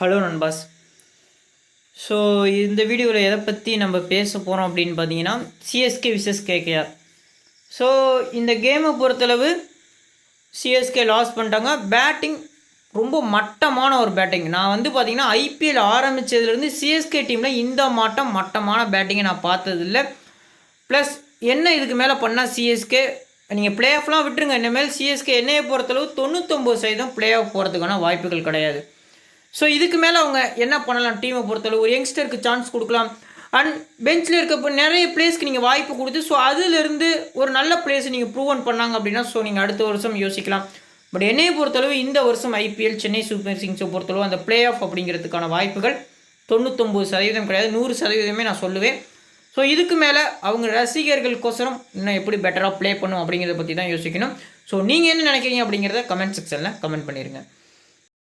Hello நண்பாஸ். So இந்த வீடியோவில் எதை பற்றி நம்ம பேச போகிறோம் அப்படின்னு பார்த்தீங்கன்னா சிஎஸ்கே விசஸ் கேகேஆர் ஸோ இந்த கேமை பொறுத்தளவு சிஎஸ்கே லாஸ் பண்ணிட்டாங்க. பேட்டிங் ரொம்ப மட்டமான ஒரு பேட்டிங் நான் வந்து பார்த்திங்கன்னா ஐபிஎல் ஆரம்பித்ததுலேருந்து சிஎஸ்கே டீமில் இந்த மாட்டம் மட்டமான பேட்டிங்கை நான் பார்த்ததில்ல. ப்ளஸ் என்ன இதுக்கு மேலே பண்ணால் சிஎஸ்கே நீங்கள் பிளே ஆஃப்லாம் விட்டுருங்க. இனிமேல் சிஎஸ்கே என்னையை பொறுத்தளவு தொண்ணூத்தொம்பது சதவீதம் பிளே ஆஃப் போகிறதுக்கான வாய்ப்புகள் கிடையாது. ஸோ இதுக்கு மேலே அவங்க என்ன பண்ணலாம்? டீமை பொறுத்தளவு ஒரு யங்ஸ்டருக்கு சான்ஸ் கொடுக்கலாம். அண்ட் பெஞ்சில் இருக்க நிறைய பிளேஸ்க்கு நீங்கள் வாய்ப்பு கொடுத்து ஸோ அதுலேருந்து ஒரு நல்ல பிளேஸ் நீங்கள் ப்ரூவன் பண்ணாங்க அப்படின்னா ஸோ நீங்கள் அடுத்த வருஷம் யோசிக்கலாம். பட் என்னையை பொறுத்தளவு இந்த வருஷம் ஐபிஎல் சென்னை சூப்பர் கிங்ஸை பொறுத்தளவு அந்த பிளே ஆஃப் அப்படிங்கிறதுக்கான வாய்ப்புகள் தொண்ணூத்தொம்பது சதவீதம் கிடையாது. நூறு சதவீதமே நான் சொல்லுவேன். ஸோ இதுக்கு மேலே அவங்க ரசிகர்களுக்கோசரம் இன்னும் எப்படி பெட்டராக ப்ளே பண்ணும் அப்படிங்கிறத பற்றி தான் யோசிக்கணும். ஸோ நீங்கள் என்ன நினைக்கிறீங்க அப்படிங்கிறத கமெண்ட் செக்ஷனில் கமெண்ட் பண்ணிடுங்க